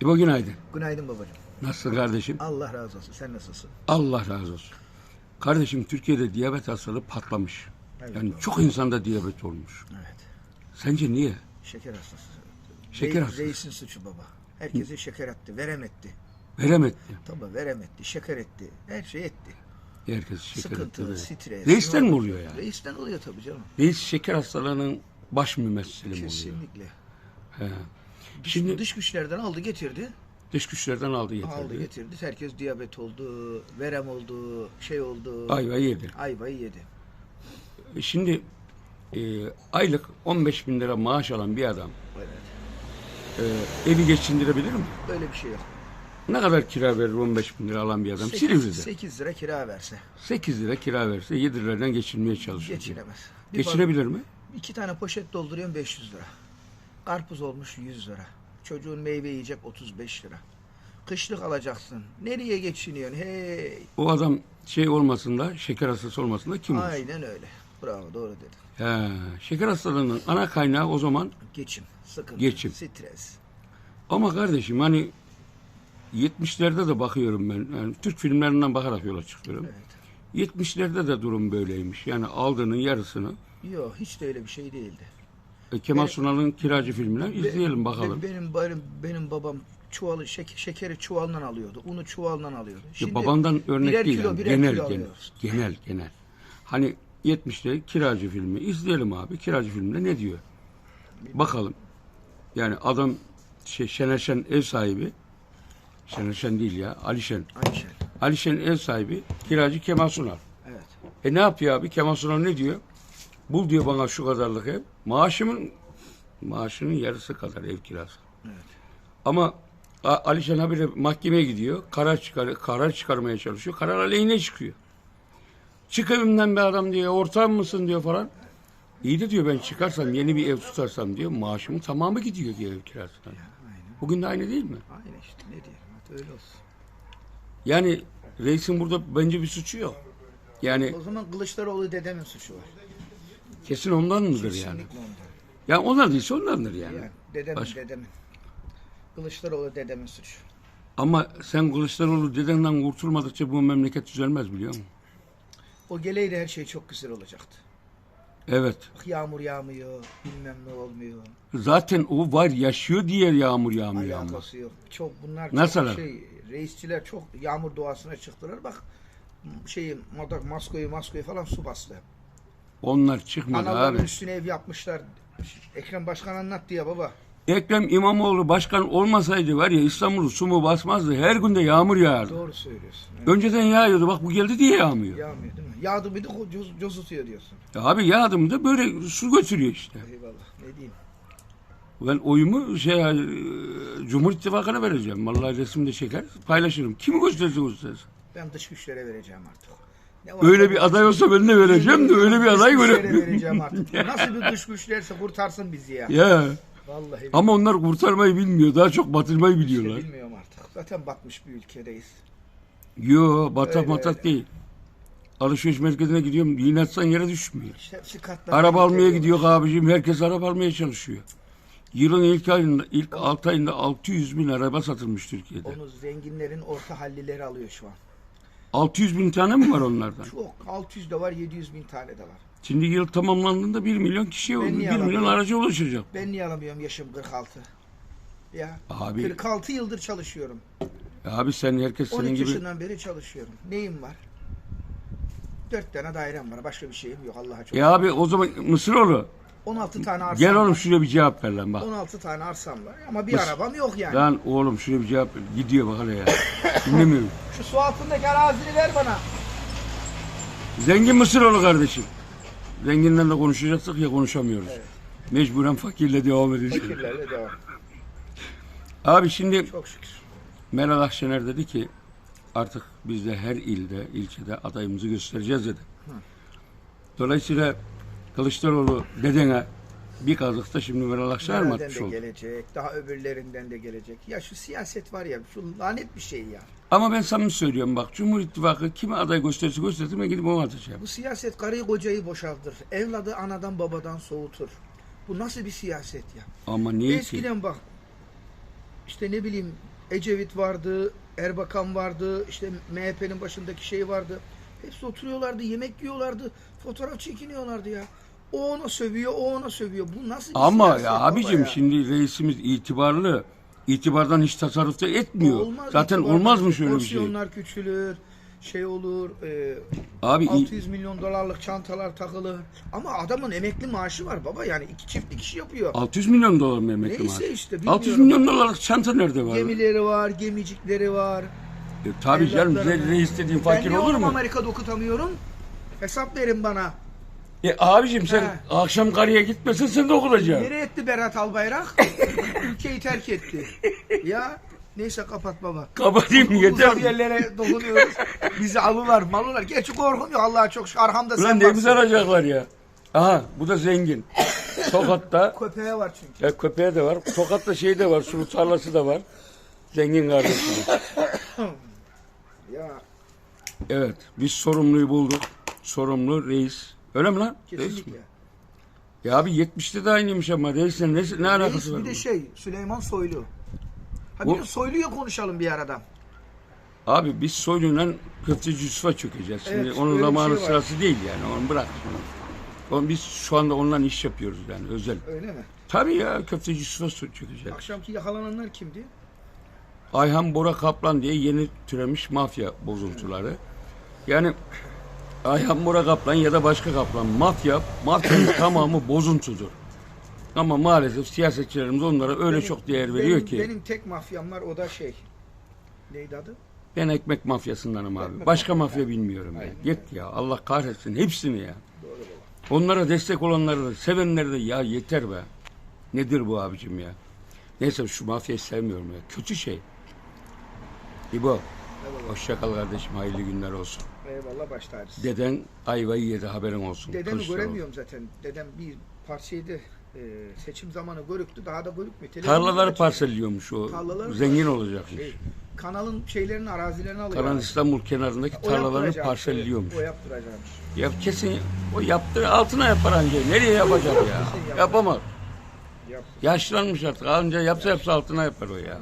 İbo günaydın. Günaydın babacığım. Nasılsın kardeşim? Allah razı olsun. Sen nasılsın? Allah razı olsun. Kardeşim Türkiye'de diyabet hastalığı patlamış. Evet, Yani doğru. çok insanda diyabet olmuş. Evet. Sence niye? Şeker hastası. Şeker Rei- hastası. Reisin suçu baba. Herkese şeker etti. Verem etti. Veremedi. Tabii verem etti. Şeker etti. Her şey etti. Herkes şeker Sıkıntı, hastalığı. stres. Reisten mi oluyor yani? Reisten oluyor tabii canım. Reis şeker hastalığının baş mümessili mi oluyor? Kesinlikle. He. Dış, Şimdi dış güçlerden aldı getirdi. dış güçlerden aldı getirdi. Aldı getirdi. Herkes diyabet oldu. Verem oldu. Şey oldu. Ayva yedi. Ayvayı yedi. E Şimdi e, aylık 15 bin lira maaş alan bir adam Evet. e, evi geçindirebilir mi? Böyle bir şey yok. Ne kadar kira verir 15 bin lira alan bir adam? 8, Silivri'de. 8 lira kira verse 8 lira kira verse 7 liradan geçinmeye çalışıyor. geçiremez. Bir Geçinebilir mi? İki tane poşet dolduruyorsun 500 lira. Karpuz olmuş 100 lira. Çocuğun meyve yiyecek 35 lira. Kışlık alacaksın. Nereye geçiniyorsun? Hey. O adam şey olmasın da şeker hastası olmasın da kim olur? Aynen öyle. Bravo doğru dedin. He, şeker hastalığının ana kaynağı o zaman Geçim, sıkıntı, Geçim. stres. ama kardeşim hani 70'lerde de bakıyorum ben. Yani Türk filmlerinden bakarak yola çıkıyorum. Evet. 70'lerde de durum böyleymiş. Yani aldığının yarısını Yok hiç de öyle bir şey değildi. E, Kemal Benim- Sunal'ın kiracı filminden izleyelim bakalım. Benim, benim, benim babam çuvalı şek- şekeri çuvaldan alıyordu. Unu çuvaldan alıyordu. Ya babandan örnek birer değil kilo, yani. birer genel kilo genel. alıyoruz. Genel genel. Hani 70'te kiracı filmi izleyelim abi. Kiracı filminde ne diyor? Bakalım. Yani adam şey Şener Şen ev sahibi. Şener Şen değil ya. Ali Şen. Aynı şey. Ali Şen ev sahibi. Kiracı Kemal Sunal. Evet. E ne yapıyor abi? Kemal Sunal ne diyor? Bul diyor bana şu kadarlık ev. Maaşımın maaşının yarısı kadar ev kirası. Evet. Ama A- Ali Şen habire mahkemeye gidiyor. Karar çıkar karar çıkarmaya çalışıyor. Karar aleyhine çıkıyor. Çık evimden bir adam diyor. Ortağım mısın diyor falan. İyi de diyor ben çıkarsam yeni bir ev tutarsam diyor maaşımın tamamı gidiyor diyor ev kirasına. Bugün de aynı değil mi? Aynen işte ne diyelim. Hadi öyle olsun. Yani reisin burada bence bir suçu yok. Yani O zaman Kılıçdaroğlu dedemin suçu var. Kesin ondan mıdır yani? Kesinlikle ondan. Ya onlar değilse ondandır yani. Yani dedemin Baş- dedemin. Kılıçdaroğlu dedemin suçu. Ama sen Kılıçdaroğlu dedenden kurtulmadıkça bu memleket düzelmez biliyor musun? O geleydi her şey çok güzel olacaktı. Evet. Bak yağmur yağmıyor, bilmem ne olmuyor. Zaten o var yaşıyor diye yağmur yağmıyor ama. Alakası yok. Çok bunlar Nasıl? çok şey, reisçiler çok yağmur doğasına çıktılar. Bak şeyi madak maskoyu maskoyu falan su bastı. Onlar çıkmadı Analların abi. üstüne ev yapmışlar. Ekrem Başkan anlattı ya baba. Ekrem İmamoğlu başkan olmasaydı var ya İstanbul'u su mu basmazdı. Her günde yağmur yağardı. Doğru söylüyorsun. Evet. Önceden yağıyordu. Bak bu geldi diye yağmıyor. Yağmıyor değil mi? Yağdı mıydı ko- coz, cozutuyor diyorsun. Ya abi yağdı mı da böyle su götürüyor işte. Eyvallah. Ne diyeyim? Ben oyumu şey e, Cumhur İttifakı'na vereceğim. Vallahi resimde çeker paylaşırım. Kimi gösterse göstersin. Ben dış güçlere vereceğim artık. Öyle bir aday olsa ben de vereceğim de öyle bir aday göremiyorum. vereceğim artık. Nasıl bir dış güçlerse kurtarsın bizi ya. Ya Vallahi ama onlar kurtarmayı bilmiyor. Daha çok batırmayı işte biliyorlar. bilmiyorum artık. Zaten batmış bir ülkedeyiz. Yo batak Öyle, matak öyle. değil. Alışveriş merkezine gidiyorum. Yine atsan yere düşmüyor. İşte hepsi katlanıyor. Araba almaya gidiyor. gidiyor abicim. Herkes araba almaya çalışıyor. Yılın ilk ayında, ilk 6 ayında 600 bin araba satılmış Türkiye'de. Onu zenginlerin orta hallileri alıyor şu an. 600 bin tane mi var onlardan? Çok. 600 de var, 700 bin tane de var. Şimdi yıl tamamlandığında 1 milyon kişiye Ben oldu. 1 niye milyon araca ulaşacak. Ben niye alamıyorum yaşım 46? Ya. Abi- 46 yıldır çalışıyorum. Abi sen herkes 13 senin gibi yaşından beri çalışıyorum. Neyim var? 4 tane dairem var. Başka bir şeyim yok Allah'a çok. Ya abi o zaman Mısıroğlu 16 tane arsam gel oğlum var. şuraya bir cevap ver lan bak. 16 tane arsam var ama bir Mıs- arabam yok yani. Lan oğlum şuraya bir cevap ver. Gidiyor bak hele ya. Dinlemiyorum. Şu su altındaki arazini ver bana. Zengin Mısıroğlu kardeşim. Zenginden de konuşacaksak ya konuşamıyoruz. Mecburen fakirle devam edeceğiz. Fakirlerle devam. Abi şimdi Çok şükür. Meral Akşener dedi ki artık biz de her ilde, ilçede adayımızı göstereceğiz dedi. Dolayısıyla Kılıçdaroğlu dedene bir kazıkta şimdi Meral Akşener mi atmış de oldu? gelecek, daha öbürlerinden de gelecek. Ya şu siyaset var ya, şu lanet bir şey ya. Ama ben samimi söylüyorum bak Cumhur İttifakı kime aday gösterirse göstersin ben gidip onu atacağım. Bu siyaset karıyı kocayı boşaltır. Evladı anadan babadan soğutur. Bu nasıl bir siyaset ya? Ama niye ki? Eskiden bak işte ne bileyim Ecevit vardı, Erbakan vardı, işte MHP'nin başındaki şey vardı. Hepsi oturuyorlardı, yemek yiyorlardı, fotoğraf çekiniyorlardı ya. O ona sövüyor, o ona sövüyor. Bu nasıl bir Ama ya abicim ya? şimdi reisimiz itibarlı. İtibardan hiç tasarruf da etmiyor. Olmaz Zaten olmaz mı şöyle bir şey? Porsiyonlar küçülür, şey olur, e, Abi i- 600 milyon dolarlık çantalar takılır. Ama adamın emekli maaşı var baba yani iki çiftlik iş yapıyor. 600 milyon dolar mı emekli Neyse maaş? işte, 600 bilmiyorum. milyon dolarlık çanta nerede var? Gemileri var, gemicikleri var. E, tabii canım var. reis dediğin fakir ben olur mu? Amerika'da okutamıyorum? Hesap verin bana. E abicim sen He. akşam karıya gitmesin sen de okulacaksın. Nereye etti Berat Albayrak? Ülkeyi terk etti. Ya neyse kapat baba. Kapatayım Uzak yeter. yerlere dokunuyoruz. Bizi alırlar malırlar. Gerçi korkum yok Allah'a çok şükür. Arhamda Ulan sen ne güzel varsın. alacaklar ya. Aha bu da zengin. Tokat'ta Köpeğe var çünkü. ya köpeği de var. Tokat'ta şey de var. Sulu tarlası da var. Zengin kardeşimiz. Ya Evet biz sorumluyu bulduk. Sorumlu reis. Öyle mi lan? Reis mi? kesinlikle. Ya abi 70'te de aynıymış ama reisle ne, ne alakası var? bir de bunun? şey Süleyman Soylu. Ha Bu- bir de Soylu'ya konuşalım bir arada. Abi biz Soylu'yla köfteci Yusuf'a çökeceğiz. Şimdi Evet, onun öyle bir zamanı şey var. sırası değil yani. Onu bırak şimdi. Onu biz şu anda onunla iş yapıyoruz yani özel. Öyle mi? Tabii ya köfteci Yusuf'a çö- çökeceğiz. Akşamki yakalananlar kimdi? Ayhan Bora Kaplan diye yeni türemiş mafya bozuntuları. Yani Ayhan Bora Kaplan ya da başka kaplan mafya, mafyanın tamamı bozuntudur. Ama maalesef siyasetçilerimiz onlara öyle Benim- çok değer veriyor benim, ki. Benim tek mafyam var o da şey. Neydi adı? Ben ekmek mafyasındanım abi. Ekmek Başka mafya. mafya bilmiyorum. Aynen. Git ya Allah kahretsin hepsini ya. Onlara destek olanları da sevenleri de ya yeter be. Nedir bu abicim ya? Neyse şu mafyayı sevmiyorum ya. Kötü şey. İbo. Hoşça kal kardeşim. Hayırlı günler olsun. Eyvallah baş tacısı. Deden ayvayı yedi haberin olsun. Dedemi Kılıçdaroğlu. göremiyorum zaten. Dedem bir parçaydı. e, seçim zamanı görüktü. Daha da görükmüyor. Televizyonda Tarlaları açıyor. parselliyormuş o. Tarlaları Zengin olacakmış. Şey, kanalın şeylerini, arazilerini alıyor. Kanal İstanbul kenarındaki O tarlalarını yaptıracakmış, parselliyormuş. O yaptıracakmış. Ya kesin o yaptır altına yapar anca. Nereye yapacak ya? Yapamaz. Yap. Yaşlanmış artık. Anca yapsa yapsa altına yapar o ya.